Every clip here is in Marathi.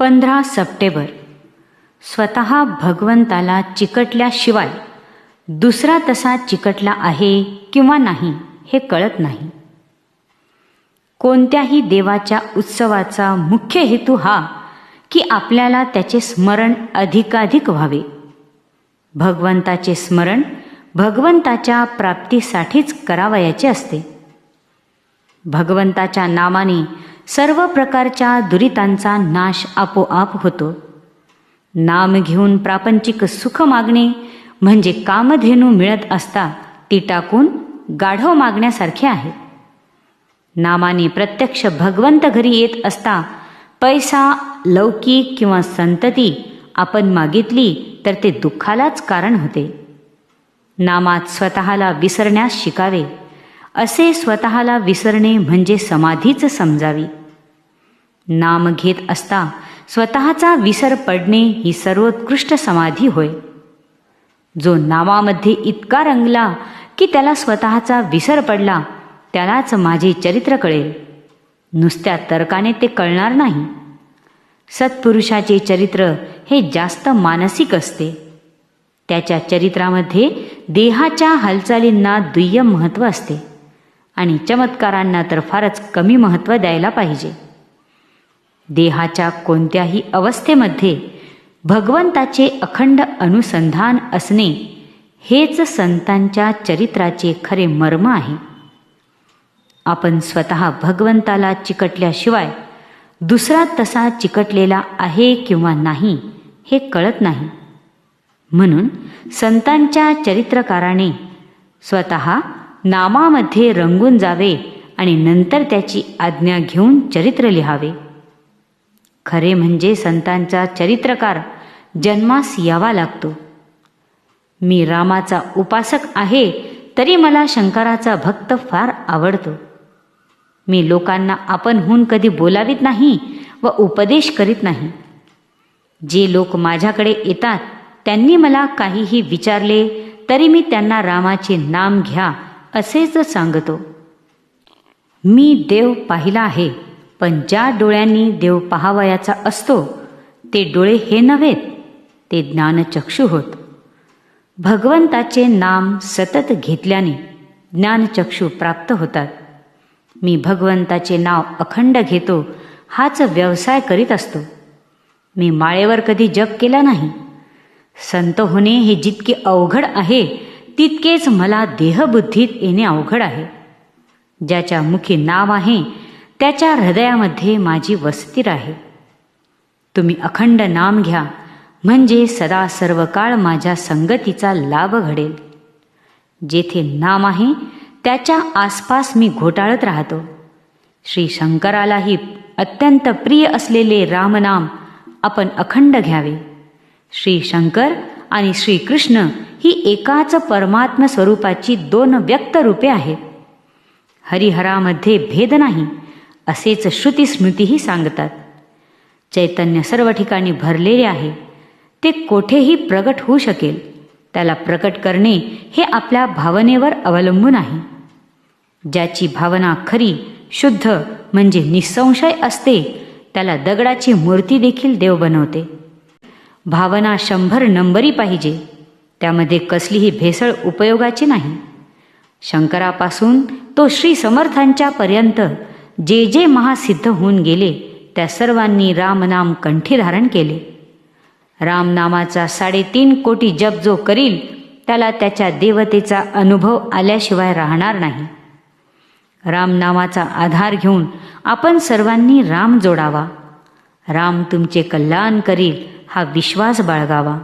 पंधरा सप्टेंबर. स्वतः भगवंताला चिकटल्याशिवाय दुसरा तसा चिकटला आहे किंवा नाही हे कळत नाही. कोणत्याही देवाच्या उत्सवाचा मुख्य हेतू हा की आपल्याला त्याचे स्मरण अधिकाधिक व्हावे. भगवंताचे स्मरण भगवंताच्या प्राप्तीसाठीच करावयाचे असते. भगवंताच्या नामाने सर्व प्रकारच्या दुरितांचा नाश आपोआप होतो. नाम घेऊन प्रापंचिक सुख मागणे म्हणजे कामधेनू मिळत असता ती टाकून गाढव मागण्यासारखे आहे. नामाने प्रत्यक्ष भगवंत घरी येत असता पैसा लौकिक किंवा संतती आपण मागितली तर ते दुःखालाच कारण होते. नामात स्वतःला विसरण्यास शिकावे. असे स्वतःला विसरणे म्हणजे समाधीच समजावी. नाम घेत असता स्वतःचा विसर पडणे ही सर्वोत्कृष्ट समाधी होय. जो नामामध्ये इतका रंगला की त्याला स्वतःचा विसर पडला त्यालाच माझे चरित्र कळेल. नुसत्या तर्काने ते कळणार नाही. सत्पुरुषाचे चरित्र हे जास्त मानसिक असते. त्याच्या चरित्रामध्ये देहाच्या हालचालींना दुय्यम महत्त्व असते. आणि चमत्कारांना तर फारच कमी महत्त्व द्यायला पाहिजे. देहाच्या कोणत्याही अवस्थेमध्ये भगवंताचे अखंड अनुसंधान असणे हेच संतांच्या चरित्राचे खरे मर्म आहे. आपण स्वतः भगवंताला चिकटल्याशिवाय दुसरा तसा चिकटलेला आहे किंवा नाही हे कळत नाही. म्हणून संतांच्या चरित्रकाराने स्वतः नामामध्ये रंगून जावे आणि नंतर त्याची आज्ञा घेऊन चरित्र लिहावे. खरे म्हणजे संतांचा चरित्रकार जन्मास यावा लागतो. मी रामाचा उपासक आहे तरी मला शंकराचा भक्त फार आवडतो. मी लोकांना आपणहून कधी बोलावित नाही व उपदेश करीत नाही. जे लोक माझ्याकडे येतात त्यांनी मला काहीही विचारले तरी मी त्यांना रामाचे नाम घ्या असेच सांगतो मी देव पाहिला आहे पण ज्या डोळ्यांनी देव पहावयाचा असतो ते डोळे हे नव्हेत ते ज्ञानचक्षू होत. भगवंताचे नाम सतत घेतल्याने ज्ञानचक्षू प्राप्त होतात. मी भगवंताचे नाव अखंड घेतो हाच व्यवसाय करीत असतो. मी माळेवर कधी जप केला नाही. संत होणे हे जितके अवघड आहे तितकेच मला देहबुद्धीत येणे अवघड आहे. ज्याच्या मुखी नाव आहे त्याच्या हृदयामध्ये माझी वस्ती आहे तुम्ही अखंड नाम घ्या म्हणजे सदा सर्व काळ माझ्या संगतीचा लाभ घडेल. जेथे नाम आहे त्याच्या आसपास मी घोटाळत राहतो. श्री शंकरालाही अत्यंत प्रिय असलेले रामनाम आपण अखंड घ्यावे. श्री शंकर आणि श्रीकृष्ण ही एकाच परमात्म स्वरूपाची दोन व्यक्त रूपे आहेत. हरिहरामध्ये भेद नाही असेच श्रुतीस्मृतीही सांगतात. चैतन्य सर्व ठिकाणी भरलेले आहे ते कोठेही प्रगट होऊ शकेल. त्याला प्रकट करणे हे आपल्या भावनेवर अवलंबून आहे. ज्याची भावना खरी शुद्ध म्हणजे निसंशय असते त्याला दगडाची मूर्ती देखील देव बनवते. भावना शंभर नंबरी पाहिजे. त्यामध्ये कसलीही भेसळ उपयोगाची नाही. शंकरापासून तो श्री समर्थांच्या पर्यंत जे जे महासिद्ध होऊन गेले त्या सर्वांनी रामनाम कंठी धारण केले. रामनामाचा साडेतीन कोटी जप जो करील त्याला त्याच्या देवतेचा अनुभव आल्याशिवाय राहणार नाही. रामनामाचा आधार घेऊन आपण सर्वांनी राम जोडावा. राम तुमचे कल्याण करील हा विश्वास बाळगावा.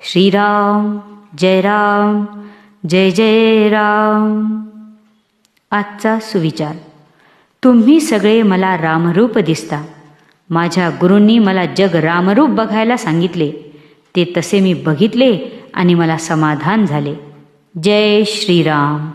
श्रीराम जय राम जय जय राम. आजचा सुविचार. तुम्ही सगळे मला रामरूप दिसता. माझ्या गुरूंनी मला जग रामरूप बघायला सांगितले. ते तसे मी बघितले आणि मला समाधान झाले. जय श्रीराम.